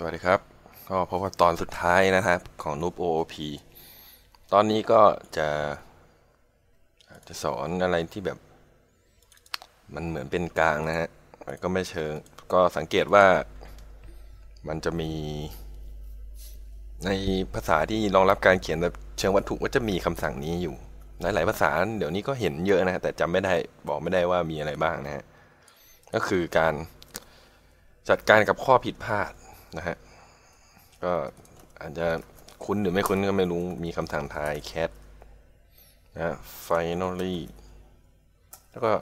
สวัสดีครับ ก็พบกับตอนสุดท้ายนะครับของ Noob OOP ตอนนี้ก็จะจะสอนอะไรที่แบบ มันเหมือนเป็นกลางนะฮะมันก็ไม่เชิง ก็สังเกตว่ามันจะมี ในภาษาที่รองรับการเขียนแบบเชิงวัตถุก็จะมีคำสั่งนี้อยู่ หลาย ๆ ภาษาเดี๋ยวนี้ก็เห็นเยอะนะ แต่จำไม่ได้บอกไม่ได้ว่ามีอะไรบ้างนะฮะก็คือการจัดการกับข้อผิดพลาด นะฮะ ก็อาจจะคุ้นหรือไม่คุ้นก็ไม่รู้ มีคำสั่งทาย cat นะ finally แล้วก็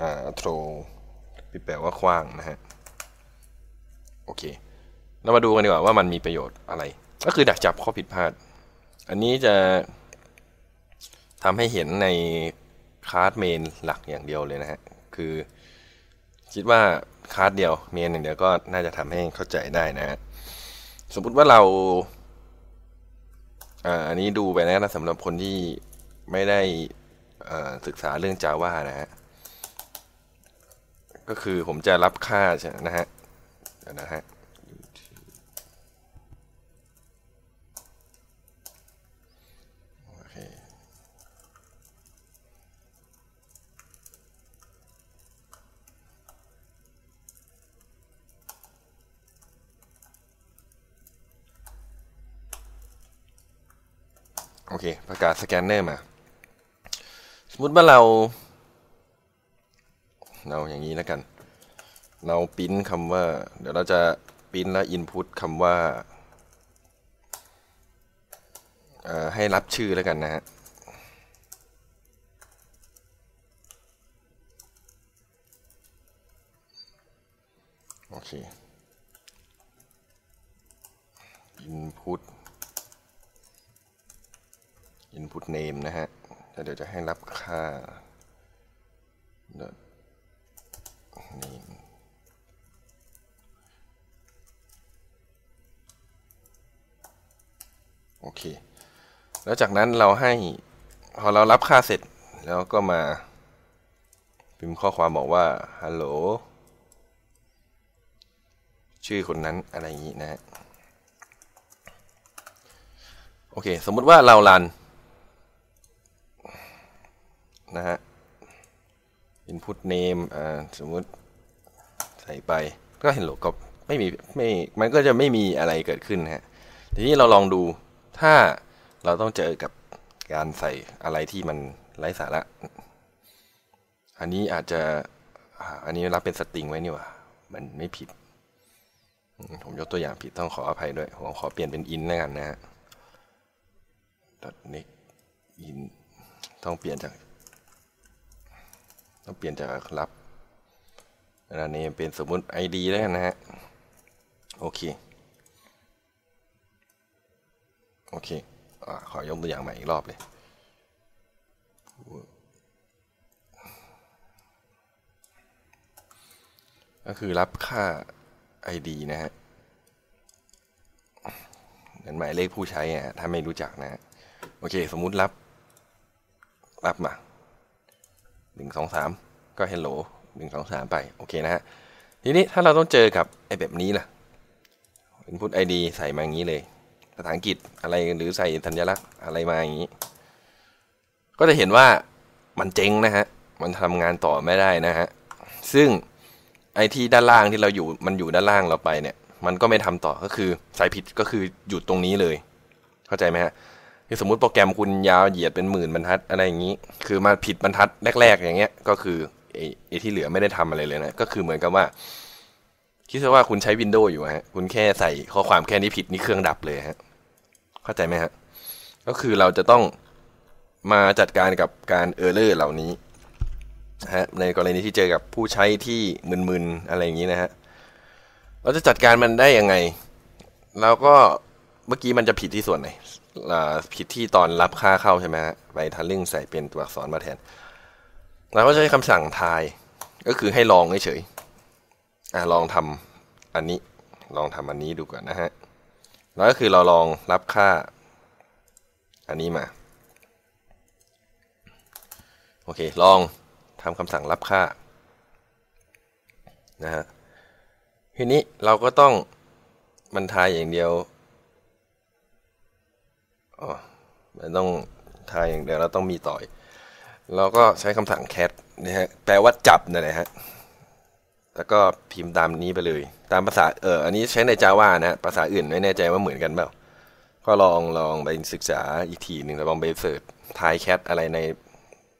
อ่า throw ที่แปลว่าคว้างนะฮะ โอเค เรามาดูกันดีกว่าว่ามันมีประโยชน์อะไร ก็คือดักจับข้อผิดพลาด อันนี้จะทำให้เห็นในคลาสเมนหลักอย่างเดียวเลยนะฮะ คือ คิดว่าคลาสเดียวเมนอย่างเดียวก็น่าจะทำให้เข้าใจได้นะฮะสมมุติว่าเราอันนี้ดูไปนะสำหรับคนที่ไม่ได้ศึกษาเรื่อง Java นะฮะ ก็คือผมจะรับค่าใช่นะฮะนะฮะ อเคประกาศสแกนเนอร์มา สมมติว่าเรา เราอย่างนี้แล้วกัน เราพิมพ์คำว่า เดี๋ยวเราจะพิมพ์และอินพุตคำว่าให้รับชื่อแล้วกันนะฮะโอเค input input name นะฮะแล้วเดี๋ยวจะให้รับค่า name โอเค แล้วจากนั้นเราให้ พอเรารับค่าเสร็จ แล้วก็มา พิมพ์ข้อความบอกว่า ฮัลโหล ชื่อคนนั้นอะไรอย่างนี้นะฮะโอเค สมมติว่าเรารัน นะฮะ input name อ่าสมมติใส่ไปก็เห็นโลก็ไม่มีไม่มันก็จะไม่มีอะไรเกิดขึ้นนะฮะทีนี้เราลองดูถ้าเราต้องเจอกับการใส่อะไรที่มันไร้สาระ อันนี้อาจจะอันนี้รับเป็นสตริงไว้นี่ว่า มันไม่ผิด ผมยกตัวอย่างผิดต้องขออภัยด้วย ผมขอเปลี่ยนเป็น in แล้วกันนะฮะ next in ต้องเปลี่ยนจาก ต้องเปลี่ยนจากรับอันนี้เป็นสมมุติ id แล้วกันนะฮะ โอเค โอเคอขอยกตัวอย่างใหม่อีกรอบเลยก็คือรับค่า id นะฮะเหมือนหมายเลขผู้ใช้อะถ้าไม่รู้จักนะ โอเค สมมุติรับ รับมา หนึ่งสองสามก็ hello หนึ่งสองสามไป โอเคนะฮะ ทีนี้ถ้าเราต้องเจอกับไอแบบนี้ล่ะ input id ใส่มาอย่างนี้เลย ภาษาอังกฤษอะไรหรือใส่สัญลักษณ์อะไรมาอย่างนี้ ก็จะเห็นว่ามันเจ๊งนะฮะ มันทำงานต่อไม่ได้นะฮะ ซึ่งไอที่ด้านล่างที่เราอยู่มันอยู่ด้านล่างเราไปเนี่ย มันก็ไม่ทำต่อก็คือใส่ผิดก็คือหยุดตรงนี้เลย เข้าใจไหมฮะ คือสมมติโปรแกรมคุณยาวเหยียดเป็นหมื่นบรรทัดอะไรอย่างนี้ คือมาผิดบรรทัดแรก ๆ อย่างเงี้ย ก็คือไอ้ที่เหลือไม่ได้ทำอะไรเลยนะ ก็คือเหมือนกับว่า คิดซะว่าคุณใช้วินโดว์อยู่ฮะ คุณแค่ใส่ข้อความแค่นี้ผิดนี่เครื่องดับเลยฮะ เข้าใจไหมฮะ ก็คือเราจะต้องมาจัดการกับการเออร์เลอร์เหล่านี้ฮะ ในกรณีที่เจอกับผู้ใช้ที่มึนๆอะไรอย่างนี้นะฮะ เราจะจัดการมันได้ยังไงเราก็เมื่อกี้มันจะผิดที่ส่วนไหน ผิดที่ตอนรับค่าเข้าใช่ไหมฮะไปทันลึ่งใส่เป็นตัวอักษรมาแทนเราก็ใช้คำสั่งทายก็คือให้ลองเฉยอะลองทำอันนี้ลองทำอันนี้ดูก่อนนะฮะแล้วก็คือเราลองรับค่าอันนี้มาโอเค ลองทำคำสั่งรับค่านะฮะทีนี้เราก็ต้องมันทายอย่างเดียว อ๋อมันต้องทายอย่างเดียวเราต้องมีต่อย เราก็ใช้คำสั่ง cat นะฮะแปลว่าจับนั่นแหละฮะแล้วก็พิมพ์ตามนี้ไปเลย ตามภาษาเอออันนี้ใช้ใน Java นะ ภาษาอื่นไม่แน่ใจว่าเหมือนกันเปล่า ก็ลองลองไปศึกษาอีกทีหนึ่งลองไปเสิร์ชทายแคทอะไรใน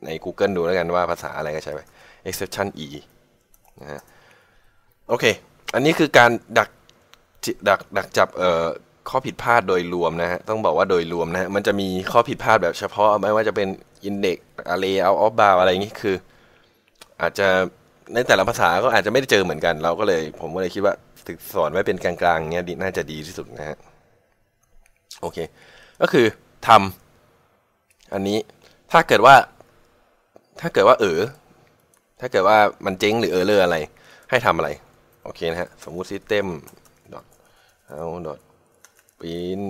ใน Google ดูแล้วกันว่าภาษาอะไรก็ใช้ไป exception e นะฮะโอเค อันนี้คือการดักดักดักจับเอ่อ ข้อผิดพลาดโดยรวมนะฮะต้องบอกว่าโดยรวมนะฮะมันจะมีข้อผิดพลาดแบบเฉพาะไม่ว่าจะเป็น index array out of bound อะไรอย่างนี้คือ อาจจะในแต่ละภาษาก็อาจจะไม่ได้เจอเหมือนกัน เราก็เลย ผมก็เลยคิดว่าศึกสอนไว้เป็นกลางๆเงี้ยน่าจะดีที่สุดนะฮะโอเค ก็คือทำอันนี้ถ้าเกิดว่า ถ้าเกิดว่าเออถ้าเกิดว่ามันเจ๊งหรือเออเลออะไร ให้ทำอะไร โอเคนะฮะ สมมุติ system dot out dot print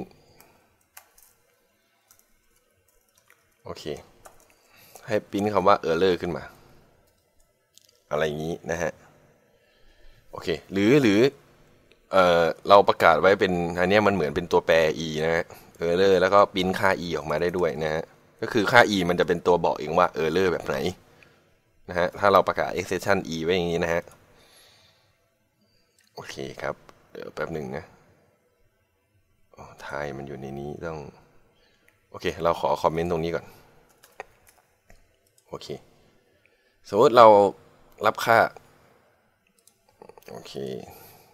โอเค ให้พิมพ์คำว่า error ขึ้นมา อะไรอย่างนี้นะฮะ โอเค หรือหรือเออเราประกาศไว้เป็นอันนี้มันเหมือนเป็นตัวแปร e นะฮะ error แล้วก็พิมพ์ค่า e ออกมาได้ด้วยนะฮะ ก็คือค่า e มันจะเป็นตัวบอกเองว่า error แบบไหนนะฮะ ถ้าเราประกาศ exception e ไว้อย่างนี้นะฮะ โอเคครับ เดี๋ยวแป๊บหนึ่งนะ ไทยมันอยู่ในนี้ต้อง โอเค เราขอคอมเมนต์ตรงนี้ก่อน โอเค สมมติเรารับค่า โอเค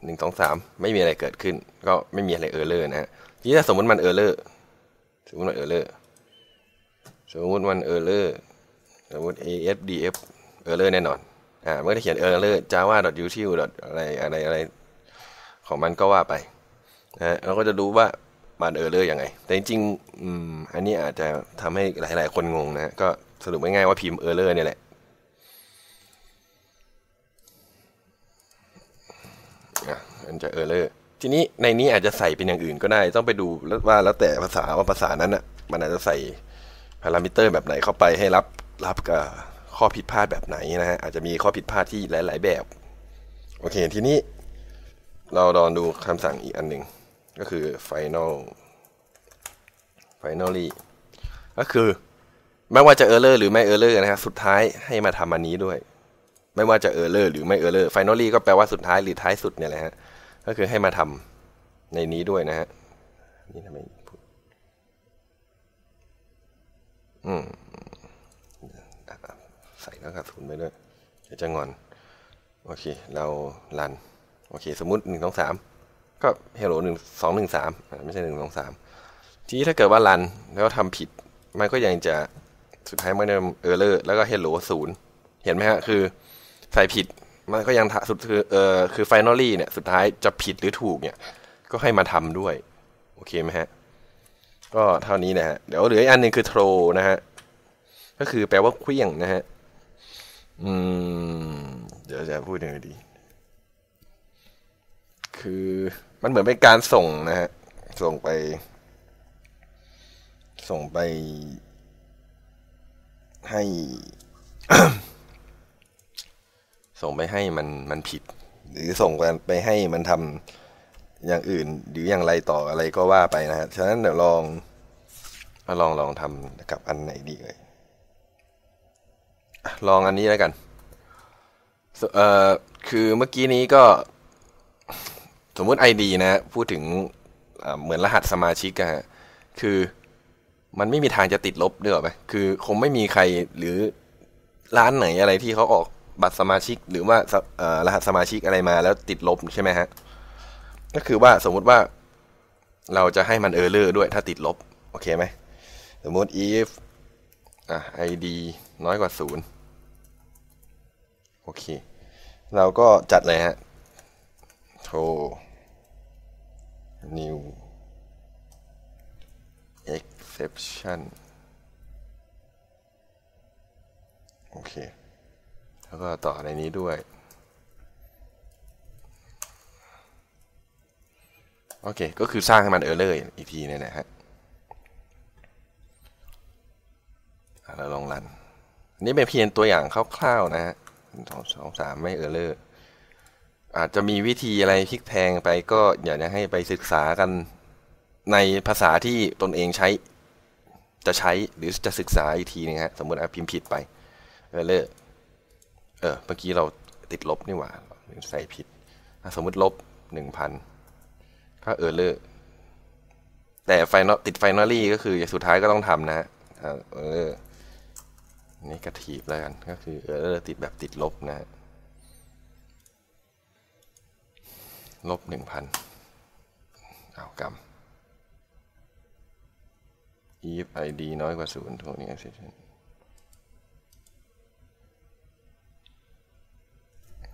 หนึ่งสองสามไม่มีอะไรเกิดขึ้น ก็ไม่มีอะไรเออร์เลอร์นะฮะทีนี้ถ้าสมมติมันเออร์เลอร์สมมติมันเออร์เลอร์สมมติมันเออร์เลอร์สมมติ ASDF เออร์เลอร์แน่นอนอ่าเมื่อได้เขียนเออร์เลอร์ java util อะไรอะไรอะไรของมันก็ว่าไป นะเราก็จะรู้ว่ามันเออร์เลอร์ยังไง แต่จริงๆอืมอันนี้อาจจะทำให้หลาย ๆ คนงงนะก็สรุปง่ายๆว่าพิมพ์เออร์เลอร์เนี่ยแหละอันจะเออร์เลอร์ทีนี้ในนี้อาจจะใส่เป็นอย่างอื่นก็ได้ ต้องไปดูว่าแล้วแต่ภาษาว่าภาษานั้นอะมันอาจจะใส่พารามิเตอร์แบบไหนเข้าไปให้รับรับกับข้อผิดพลาดแบบไหนนะฮะอาจจะมีข้อผิดพลาดที่หลาย ๆ แบบ โอเค ทีนี้ เราลองดูคำสั่งอีกอันหนึ่ง ก็คือ final finally ก็คือไม่ว่าจะ error หรือไม่ error นะฮะสุดท้ายให้มาทำอันนี้ด้วย ไม่ว่าจะ error หรือไม่ error finally ก็แปลว่าสุดท้ายหรือท้ายสุดเนี่ยแหละฮะก็คือให้มาทำในนี้ด้วยนะฮะนี่ทำไมอืมใส่แล้วกับศูนย์ไปด้วยจะงอน โอเค เรารัน โอเค สมมุติหนึ่งสองสาม ก็เฮลโหลหนึ่งสองหนึ่งสามไม่ใช่หนึ่งสองสามทีนี้ถ้าเกิดว่ารันแล้วทำผิด มันก็ยังจะสุดท้ายมันจะเออร์เลอร์แล้วก็เฮลโหลศูนย์เห็นไหมฮะคือใส่ผิดมันก็ยังสุดคือเออคือไฟนอลี่เนี่ยสุดท้ายจะผิดหรือถูกเนี่ย ก็ให้มาทำด้วย โอเคไหมฮะ ก็เท่านี้นะฮะ เดี๋ยวเหลืออีกอันหนึ่งคือโทรนะฮะ ก็คือแปลว่าเคลี้ยงนะฮะ อืม เดี๋ยวจะพูดยังไงดี คือ มันเหมือนเป็นการส่งนะฮะ ส่งไป ส่งไป ให้ ส่งไปให้มันมันผิด หรือส่งไปให้มันทำอย่างอื่น หรืออย่างไรต่ออะไรก็ว่าไปนะฮะ ฉะนั้นเดี๋ยวลองมาลองลองทำกับอันไหนดีเลยลองอันนี้แล้วกัน เอ่อ คือเมื่อกี้นี้ก็ มมุติ ID นะพูดถึงเหมือนรหัสสมาชิกอะคือมันไม่มีทางจะติดลบด้วยหรอไหมคือคงไม่มีใครหรือร้านไหนอะไรที่เขาออกบัตรสมาชิก หรือว่ารหัสสมาชิกอะไรมาแล้วติดลบใช่ไหมฮะ ก็คือว่าสมมุติว่าเราจะให้มันเออร์เลอร์ด้วยถ้าติดลบ โอเคไหมสมมุติ if อะ id น้อยกว่าศูนย์โอเค เราก็จัดเลยฮะโทร new exception โอเค แล้วก็ต่อในนี้ด้วย โอเค ก็คือสร้างให้มันเออร์เลอร์อีกทีเนี่ยนะฮะเราลองรัน นี่เป็นเพียงตัวอย่างคร่าวๆนะฮะสองสองสามไม่เออร์เลอร์ อาจจะมีวิธีอะไรพลิกแพงไปก็อยากจะให้ไปศึกษากันในภาษาที่ตนเองใช้ จะใช้หรือจะศึกษาอีกทีนึงฮะสมมติอะพิมพ์ผิดไปเออเลอเออเมื่อกี้เราติดลบนี่หว่าใส่ผิดสมมติลบหนึ่งพันก็เออเลอแต่ไฟนอลติดไฟนอลี่ก็คือสุดท้ายก็ต้องทำนะฮะอะเออนี่กระถีบแล้วกันก็คือเออเลอติดแบบติดลบนะฮะ ลบหนึ่งพันเอากำ if id น้อยกว่าศูนย์ตัวนี้เสร็จ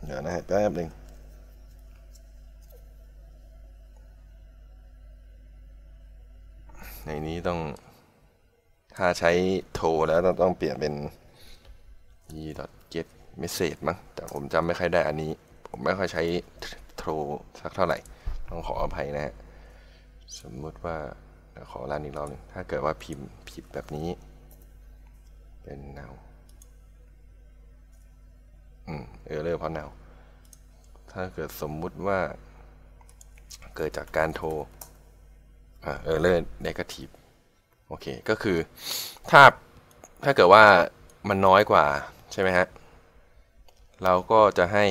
เดี๋ยวนะแป๊บหนึ่งในนี้ต้อง ถ้าใช้โทรแล้วต้องต้องเปลี่ยนเป็น e get message มั้งแต่ผมจำไม่ค่อยได้อันนี้ ผมไม่ค่อยใช้ รสักเท่าไหร่ต้องขออภัยนะฮะสมมุติว่าขอรันอีกรอบหนึงถ้าเกิดว่าพิมพ์ผิดแบบนี้ เป็นเนาอืมเออเลอร์เพราะเนาถ้าเกิดสมมุติว่าเกิดจากการโทรอ่าเออเลอร์เนกาทีฟโอเค ก็คือถ้าถ้าเกิดว่ามันน้อยกว่าใช่ไหมฮะ เราก็จะให้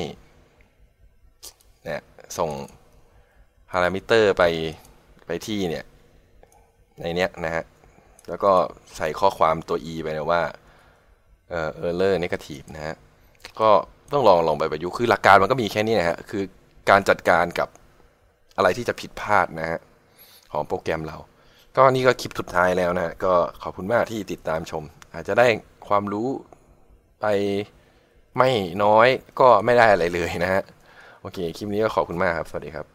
ส่งพารามิเตอร์ไปไปที่เนี่ยในเนี้ยนะฮะแล้วก็ใส่ข้อความตัว e ไปนะว่าเออ error negative นะฮะก็ต้องลองลองไปประยุกต์คือหลักการมันก็มีแค่นี้นะฮะคือการจัดการกับอะไรที่จะผิดพลาดนะฮะของโปรแกรมเรา ก็นี่ก็คลิปสุดท้ายแล้วนะก็ขอบคุณมากที่ติดตามชม อาจจะได้ความรู้ไปไม่น้อยก็ไม่ได้อะไรเลยนะฮะ โอเค คลิปนี้ก็ขอบคุณมากครับ สวัสดีครับ